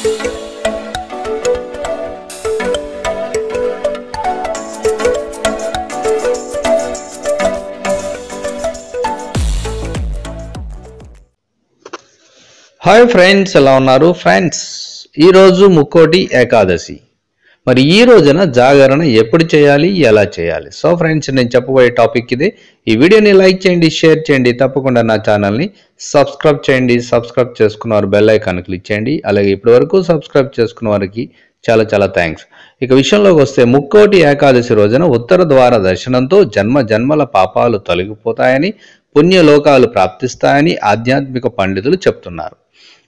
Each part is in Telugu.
హాయ్ ఫ్రెండ్స్ ఎలా ఉన్నారు? ఫ్రెండ్స్ ఈరోజు ముక్కోటి ఏకాదశి. మరి ఈ రోజున జాగరణ ఎప్పుడు చేయాలి ఎలా చేయాలి? సో ఫ్రెండ్స్ నేను చెప్పబోయే టాపిక్ ఇది. ఈ వీడియోని లైక్ చేయండి షేర్ చేయండి తప్పకుండా నా ఛానల్ని సబ్స్క్రైబ్ చేయండి. సబ్స్క్రైబ్ చేసుకున్న వారు బెల్ ఐకాన్ క్లిక్ చేయండి. అలాగే ఇప్పటి వరకు సబ్స్క్రైబ్ చేసుకున్న వారికి చాలా చాలా థ్యాంక్స్ ఇక విషయంలోకి వస్తే ముక్కోటి ఏకాదశి రోజున ఉత్తర ద్వార దర్శనంతో జన్మ జన్మల పాపాలు తొలగిపోతాయని పుణ్యలోకాలు ప్రాప్తిస్తాయని ఆధ్యాత్మిక పండితులు చెప్తున్నారు.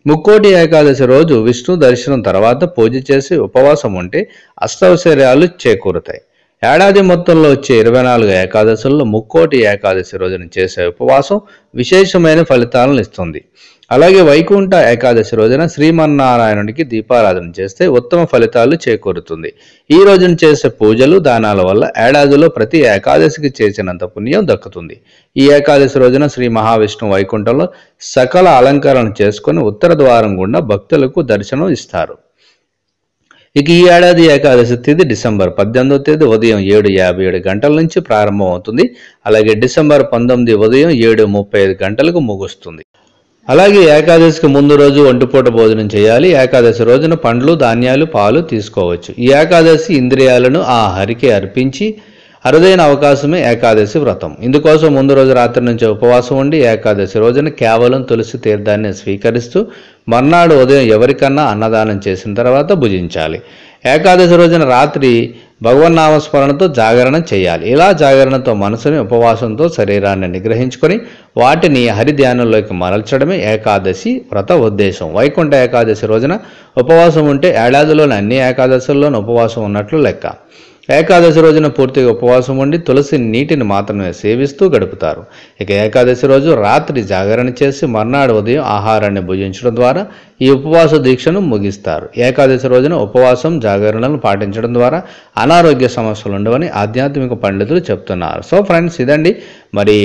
ముక్కోటి ఏకాదశి రోజు విష్ణు దర్శనం తర్వాత పూజ చేసి ఉపవాసం ఉంటే అష్టౌశ్వర్యాలు చేకూరుతాయి. ఏడాది మొత్తంలో వచ్చే ఇరవై నాలుగు ఏకాదశుల్లో ముక్కోటి ఏకాదశి రోజున చేసే ఉపవాసం విశేషమైన ఫలితాలను ఇస్తుంది. అలాగే వైకుంఠ ఏకాదశి రోజున శ్రీమన్నారాయణుడికి దీపారాధన చేస్తే ఉత్తమ ఫలితాలు చేకూరుతుంది. ఈ రోజున చేసే పూజలు దానాల వల్ల ఏడాదిలో ప్రతి ఏకాదశికి చేసినంత పుణ్యం దక్కుతుంది. ఈ ఏకాదశి రోజున శ్రీ మహావిష్ణు వైకుంఠంలో సకల అలంకరణ చేసుకుని ఉత్తర ద్వారం గుండా భక్తులకు దర్శనం ఇస్తారు. ఇక ఈ ఏడాది ఏకాదశి తేదీ డిసెంబర్ పద్దెనిమిదో తేదీ ఉదయం ఏడు యాభై ఏడు గంటల నుంచి ప్రారంభమవుతుంది. అలాగే డిసెంబర్ పంతొమ్మిది ఉదయం ఏడు ముప్పై ఐదు గంటలకు ముగుస్తుంది. అలాగే ఏకాదశికి ముందు రోజు ఒంటిపూట భోజనం చేయాలి. ఏకాదశి రోజున పండ్లు ధాన్యాలు పాలు తీసుకోవచ్చు. ఈ ఏకాదశి ఇంద్రియాలను ఆ హరికి అర్పించి అరుదైన అవకాశమే ఏకాదశి వ్రతం. ఇందుకోసం ముందు రోజు రాత్రి నుంచి ఉపవాసం ఉండి ఏకాదశి రోజున కేవలం తులసి తీర్థాన్ని స్వీకరిస్తూ మర్నాడు ఉదయం ఎవరికన్నా అన్నదానం చేసిన తర్వాత భుజించాలి. ఏకాదశి రోజున రాత్రి భగవన్నామస్మరణతో జాగరణ చేయాలి. ఇలా జాగరణతో మనసుని ఉపవాసంతో శరీరాన్ని నిగ్రహించుకొని వాటిని హరిధ్యానంలోకి మరల్చడమే ఏకాదశి వ్రత ఉద్దేశం. వైకుంఠ ఏకాదశి రోజున ఉపవాసం ఉంటే ఏడాదిలోని అన్ని ఏకాదశుల్లోనూ ఉపవాసం ఉన్నట్లు లెక్క. ఏకాదశి రోజున పూర్తిగా ఉపవాసం ఉండి తులసి నీటిని మాత్రమే సేవిస్తూ గడుపుతారు. ఇక ఏకాదశి రోజు రాత్రి జాగరణ చేసి మర్నాడు ఉదయం ఆహారాన్ని భుజించడం ద్వారా ఈ ఉపవాస దీక్షను ముగిస్తారు. ఏకాదశి రోజున ఉపవాసం జాగరణలను పాటించడం ద్వారా అనారోగ్య సమస్యలు ఉండవని ఆధ్యాత్మిక పండితులు చెప్తున్నారు. సో ఫ్రెండ్స్ ఇదండి. మరి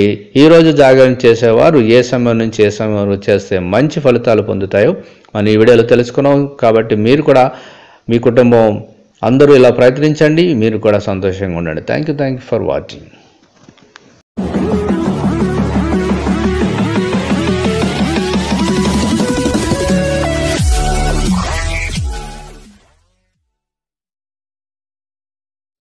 ఈ రోజు జాగరణ చేసేవారు ఏ సమయం నుంచి ఏ సమయం వరకు చేస్తే మంచి ఫలితాలు పొందుతాయో మనం ఈ వీడియోలో తెలుసుకున్నాం. కాబట్టి మీరు కూడా మీ కుటుంబం అందరూ ఇలా ప్రయత్నించండి మీరు కూడా సంతోషంగా ఉండండి. Thank you thank you for watching